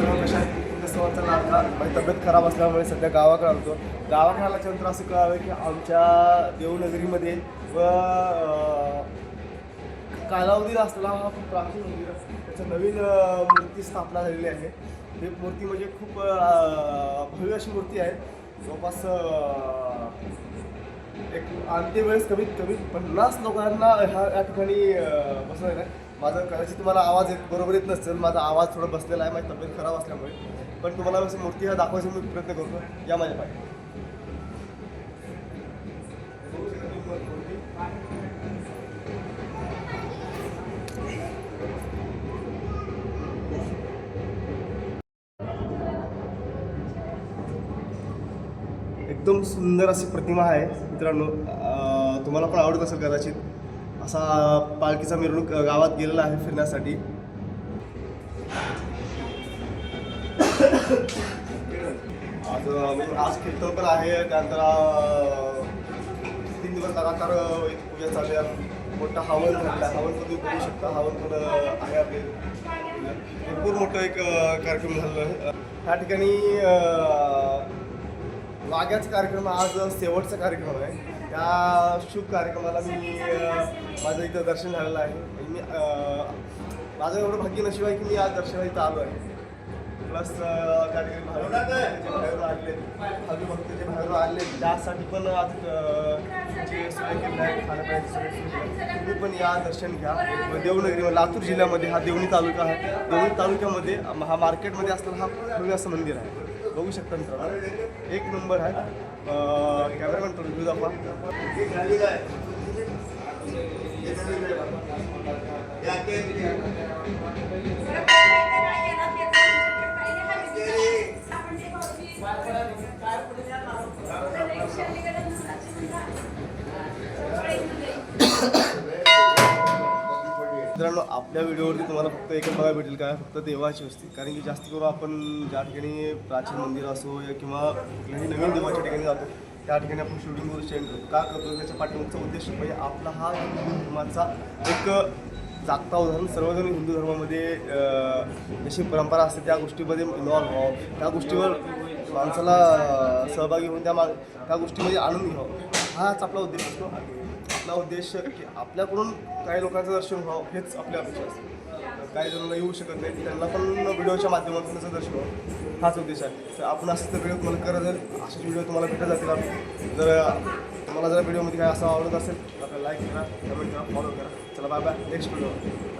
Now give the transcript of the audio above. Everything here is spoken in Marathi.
म्हणजे आपला माझी तब्येत खराब असल्यामुळे सध्या गावाकडे आलतो गावाकडे आल्याच्यानंतर असं कळालं की आमच्या देवनगरीमध्ये व अं, कालावधीला असलेला हा खूप प्राचीन मंदिर त्याच्या नवीन मूर्ती स्थापना झालेली आहे. ही मूर्ती म्हणजे खूप भव्य अशी मूर्ती आहे. जवळपास एक अंतिम वेळेस कमीत कमी पन्नास लोकांना ह्या या ठिकाणी बसवायला बसवलेलं आहे. माझं कदाचित तुम्हाला आवाज येत बरोबर येत नसेल माझा आवाज थोडा बसलेला आहे माझी तब्येत खराब असल्यामुळे. पण तुम्हाला अशी मूर्ती ह्या दाखवायचा मी प्रयत्न करतो या माझ्या पाठी एकदम सुंदर अशी प्रतिमा आहे. मित्रांनो तुम्हाला पण आवडत असेल कदाचित. असा पालखीचा मिरवणूक गावात गेलेला आहे फिरण्यासाठी. आज म्हणजे आज कीर्तन पण आहे त्यानंतर तीन दिवस लगातार एक पूजा चालू आहे. मोठा हवन झालेला आहे. पण तुम्ही बघू शकता. हवन पण आहे आपले. भरपूर मोठं एक कार्यक्रम झालेला आहे. ह्या ठिकाणी वाघ्याचा कार्यक्रम आज शेवटचा कार्यक्रम आहे. त्या शुभ कार्यक्रमाला मी माझं इथं दर्शन झालेलं आहे. मी माझं एवढं भाग्य नशीब आहे की मी आज दर्शनाला इथं आलो आहे. प्लस कार्यक्रम बाहेरून आले भाविक भक्त जे बाहेरून आले त्यासाठी पण आज जे सोय केलं आहे खाण्यापिण्याची सोय पण या दर्शन घ्या. देवनगरी लातूर जिल्ह्यामध्ये हा देवणी तालुका आहे. देवणी तालुक्यामध्ये हा मार्केटमध्ये असलेला हा भव्य असं मंदिर आहे. बघू शकता मित्रांनो. एक नंबर आहे. कॅमेरामॅन म्हणतो दाखवा. मित्रांनो आपल्या व्हिडिओवरती तुम्हाला फक्त एकच बघायला भेटेल काय फक्त देवाची असते कारण की जास्त करून आपण ज्या ठिकाणी प्राचीन मंदिर असो या किंवा कुठल्याही नवीन देवाच्या ठिकाणी जातो त्या ठिकाणी आपण शूटिंग करून सेंड करतो. का करतो? त्याच्या पाठिंबाचा उद्देश म्हणजे आपला हा हिंदू धर्माचा एक जागता उदाहरण. सर्वजण हिंदू धर्मामध्ये जशी परंपरा असते त्या गोष्टीमध्ये इन्व्हॉल्व व्हावं. त्या गोष्टीवर माणसाला सहभागी होऊन त्या मा त्या गोष्टीमध्ये आनंद घ्यावा. हाच आपला उद्देश असतो. आपला उद्देश की आपल्याकडून काही लोकांचं दर्शन व्हावं हेच आपल्या अपेक्षा असते. काही जणांना येऊ शकत नाही त्यांना पण व्हिडिओच्या माध्यमातून त्याचं दर्शन व्हावं. हाच उद्देश आहे. तर आपण असं व्हिडिओ तुम्हाला करत जाईल असेच व्हिडिओ तुम्हाला भेटत जातील जर तुम्हाला जर व्हिडिओमध्ये काय असं आवडत असेल तर आपल्याला लाईक करा कमेंट करा फॉलो करा. चला बाय बाय नेक्स्ट व्हिडिओ